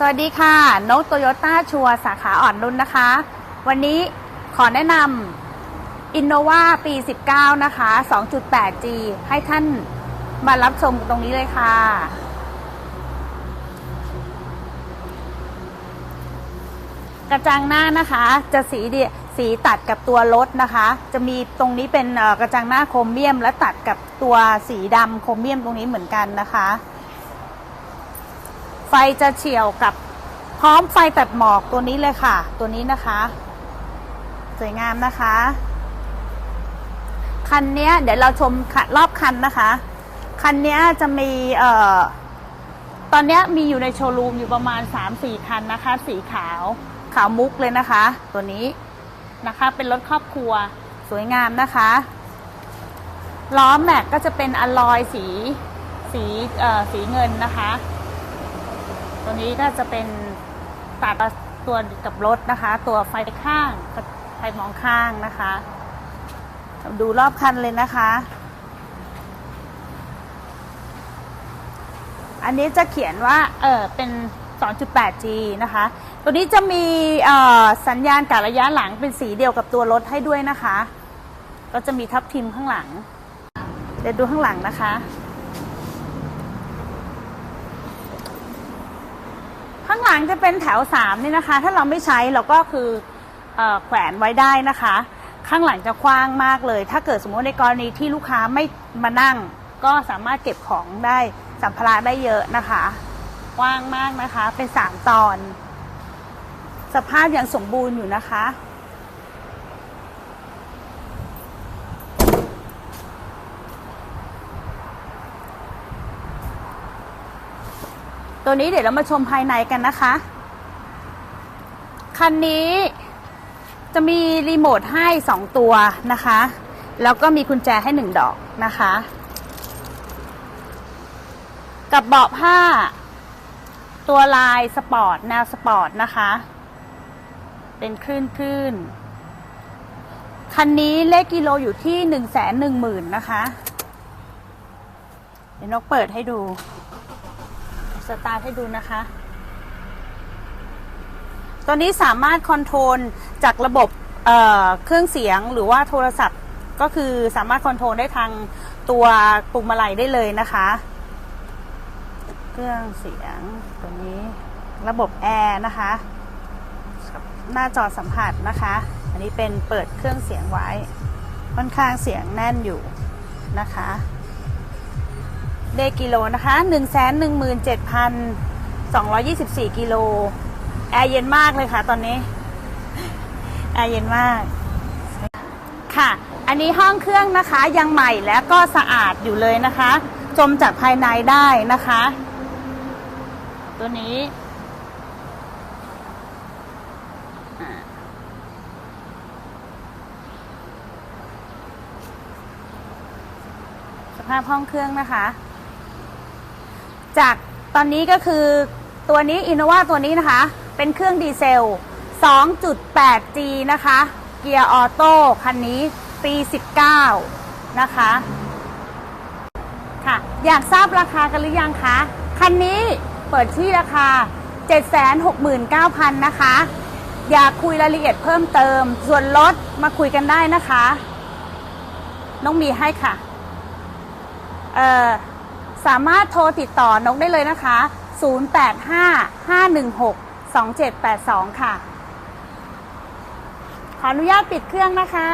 สวัสดีค่ะ นกโตโยต้าชัวสาขาอ่อนนุ่นนะคะ วันนี้ขอแนะนำ Innova ปี 19 นะคะ 2.8G ให้ท่านมารับชมตรงนี้เลยค่ะ กระจังหน้านะคะจะสีเดียสีตัดกับตัวรถนะคะ จะมีตรงนี้เป็นกระจังหน้าโครเมียม และตัดกับตัวสีดำโครเมียมตรงนี้เหมือนกันนะคะ ไฟจะเฉียวกับพร้อมไฟตัดหมอกตัวนี้เลยค่ะ ตัวนี้นะคะ สวยงามนะคะ คันนี้เดี๋ยวเราชมรอบคันนะคะ คันนี้จะมีเอ่อตอนนี้มีอยู่ในโชว์รูมอยู่ประมาณ 3-4 คันนะคะ สีขาวขาวมุกเลยนะคะ ตัวนี้นะคะ เป็นรถครอบครัวสวยงามนะคะล้อแม็กก็จะเป็นอลลอยสีสีเอ่อสีเงินนะคะ ตัวนี้ก็จะเป็นตัดตัวกับรถนะคะ ตัวไฟข้างไฟมองข้างนะคะ ดูรอบคันเลยนะคะ อันนี้จะเขียนว่าเออเป็น 2.8G นะคะ ตัวนี้จะมีสัญญาณการระยะหลังเป็นสีเดียวกับตัวรถให้ด้วยนะคะ ก็จะมีทับทิมข้างหลัง เดี๋ยวดูข้างหลังนะคะ ข้างหลังจะเป็นแถวสามนี่นะคะ ถ้าเราไม่ใช้เราก็คืออแขวนไว้ได้นะคะ ข้างหลังจะกว้างมากเลย ถ้าเกิดสมมติในกรณีที่ลูกค้าไม่มานั่ง ก็สามารถเก็บของได้สัมภาระได้เยอะนะคะกว้างมากนะคะ เป็นสามตอน สภาพยังสมบูรณ์อยู่นะคะ ตัวนี้เดี๋ยวเรามาชมภายในกันนะคะ คันนี้จะมีรีโมทให้ 2 ตัวนะคะ แล้วก็มีกุญแจให้ 1 ดอกนะคะ กับเบาะผ้า ตัวลายสปอร์ตแนวสปอร์ตนะคะ เป็นคลื่นคลื่นคันนี้เลขกิโลอยู่ที่หนึ่งแสนหนึ่งหมื่นนะคะ เดี๋ยวนกเปิดให้ดู สตาร์ทให้ดูนะคะตัวนี้สามารถคอนโทรลจากระบบเเครื่องเสียงหรือว่าโทรศัพท์ก็คือสามารถคอนโทรลได้ทางตัวปุ่มมาลัยได้เลยนะคะ เครื่องเสียงตัวนี้ระบบแอร์นะคะ หน้าจอสัมผัสนะคะ อันนี้เป็นเปิดเครื่องเสียงไว้ ค่อนข้างเสียงแน่นอยู่นะคะ เลขกิโลนะคะ117,224 กิโล แอร์เย็นมากเลยค่ะตอนนี้ แอร์เย็นมาก ค่ะ อันนี้ห้องเครื่องนะคะยังใหม่และก็สะอาดอยู่เลยนะคะ ชมจากภายในได้นะคะ ตัวนี้สภาพห้องเครื่องนะคะ จากตอนนี้ก็คือตัวนี้อินโนวาตัวนี้นะคะ เป็นเครื่องดีเซล 2.8G นะคะ เกียร์ออโต้คันนี้ปี 19 นะคะค่ะอยากทราบราคากันหรือยังคะ คันนี้เปิดที่ราคา 769,000 นะคะ อยากคุยรายละเอียดเพิ่มเติม ส่วนลดมาคุยกันได้นะคะ น้องมีให้ค่ะ เอ่อ สามารถโทรติดต่อนกได้เลยนะคะ 0855162782 ค่ะ ขออนุญาตปิดเครื่องนะคะ